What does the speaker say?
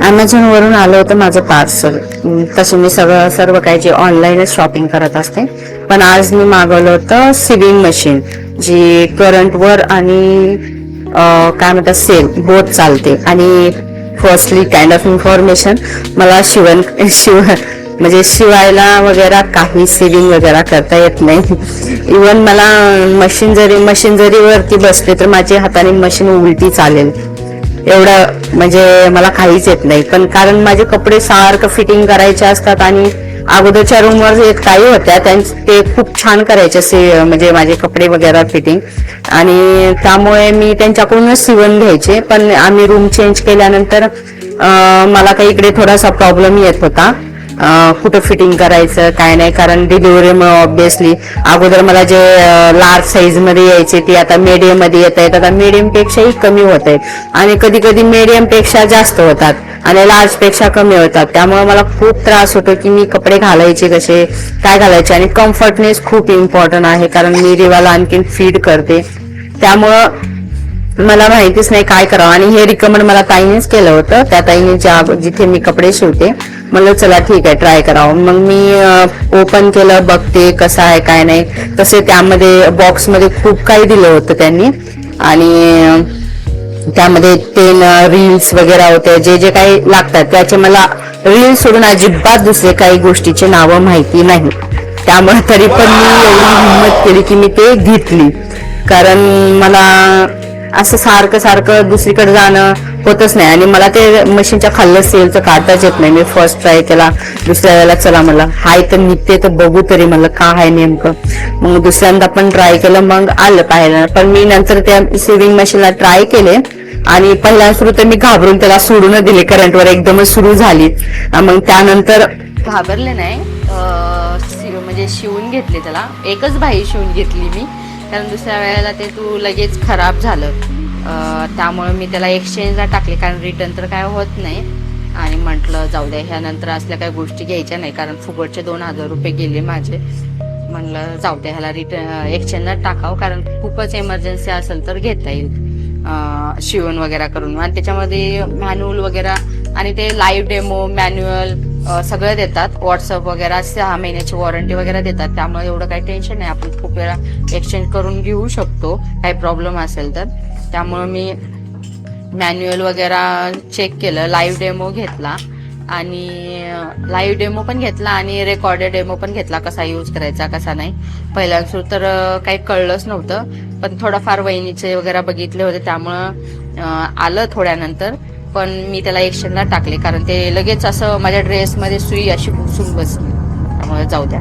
ॲमेझॉनवरून आलं होतं माझं पार्सल तसं मी सगळं सर्व काही जे ऑनलाईनच शॉपिंग करत असते. पण आज मी मागवलं होतं सिविंग मशीन जी करंटवर आणि काय म्हणतात सेल बोट चालते. आणि फर्स्टली काइंड ऑफ इन्फॉर्मेशन मला शिवण शिव म्हणजे शिवायला वगैरे काही सिविंग वगैरे करता येत नाही. इवन मला मशीन जरी मशीन जरी वरती बसले तर माझ्या हाताने मशीन उलटी चालेल. एवढं म्हणजे मला काहीच येत नाही. पण कारण माझे कपडे सारखं फिटिंग करायचे असतात आणि अगोदरच्या रूमवर एक ताई होत्या त्यांचे ते खूप छान करायचे असे म्हणजे माझे कपडे वगैरे फिटिंग आणि त्यामुळे मी त्यांच्याकडूनच शिवण घ्यायचे. पण आम्ही रूम चेंज केल्यानंतर मला काही इकडे थोडासा प्रॉब्लेम येत होता. कुठं फिटिंग करायचं काय नाही कारण डिलिव्हरीमुळे ऑब्विसली अगोदर मला जे लार्ज साईजमध्ये यायचे ते आता मीडियममध्ये येत आहेत. आता मीडियम पेक्षाही कमी होत आहेत. आणि कधी कधी मीडियमपेक्षा जास्त होतात आणि लार्जपेक्षा कमी होतात. त्यामुळे मला खूप त्रास होतो की मी कपडे घालायचे कसे काय घालायचे आणि कम्फर्टनेस खूप इम्पॉर्टंट आहे कारण मी रिवाला आणखीन फीड करते. त्यामुळं मला माहितीच नाही काय करावं. आणि हे रिकमेंड मला ताईनेच केलं होतं. त्या ताईने ज्या जिथे मी कपडे शिवते म्हणलं चला ठीक आहे ट्राय करावं. मग मी ओपन केलं बघते कसं आहे काय नाही. तसे त्यामध्ये बॉक्समध्ये खूप काही दिलं होतं त्यांनी. आणि त्यामध्ये पेन रील्स वगैरे होते जे जे काही लागतात. त्याचे मला रील्स सोडून अजिबात दुसरे काही गोष्टीचे नावं माहिती नाही. त्यामुळे तरी पण मी एवढी हिंमत केली की मी ते घेतली. कारण मला असं सारखं सारखं दुसरीकडे जाणं होतच नाही. आणि मला ते मशीनच्या खाल्लं सेलचं काढताच येत नाही. मी फर्स्ट ट्राय केला दुसऱ्या वेळेला चला मला हाय तर निघते तर बघू तरी. मला का आहे नेमकं? मग दुसऱ्यांदा पण ट्राय केलं मग आलं पाहिलं पण मी नंतर त्या सेविंग मशीनला ट्राय केले. आणि पहिल्या सुरू तर मी घाबरून त्याला सोडून दिले. करंटवर एकदमच सुरू झाली. मग त्यानंतर घाबरले नाही. म्हणजे शिवून घेतले त्याला. एकच बाई शिवून घेतली मी. कारण दुसऱ्या वेळेला ते तू लगेच खराब झालं. त्यामुळे मी त्याला एक्सचेंजला टाकले. कारण रिटर्न तर काय होत नाही. आणि म्हटलं जाऊ द्या ह्यानंतर असल्या काही गोष्टी घ्यायच्या नाही. कारण फुगटचे दोन हजार रुपये गेले माझे. म्हणलं जाऊ द्या ह्याला रिटर्न एक्सचेंजला टाकावं. कारण खूपच इमर्जन्सी असेल तर घेता येईल. शिवण वगैरे करून. आणि त्याच्यामध्ये मॅन्युअल वगैरे आणि ते लाईव्ह डेमो मॅन्युअल सगळं देतात. व्हॉट्सअप वगैरे सहा महिन्याची वॉरंटी वगैरे देतात. त्यामुळे एवढं काही टेन्शन नाही. आपण खूप वेळा एक्सचेंज करून घेऊ शकतो. काही प्रॉब्लेम असेल तर. त्यामुळे मी मॅन्युअल वगैरे चेक केलं. लाईव्ह डेमो घेतला. आणि लाईव्ह डेमो पण घेतला आणि रेकॉर्डेड डेमो पण घेतला कसा यूज करायचा कसा नाही. पहिल्या तर काही कळलंच नव्हतं. पण थोडंफार वहिनीचे वगैरे बघितले होते. त्यामुळं आलं थोड्यानंतर पण मी त्याला एक्शनला टाकले कारण ते लगेच असं माझ्या ड्रेसमध्ये सुई अशी घुसून बसली. त्यामुळे जाऊ द्या.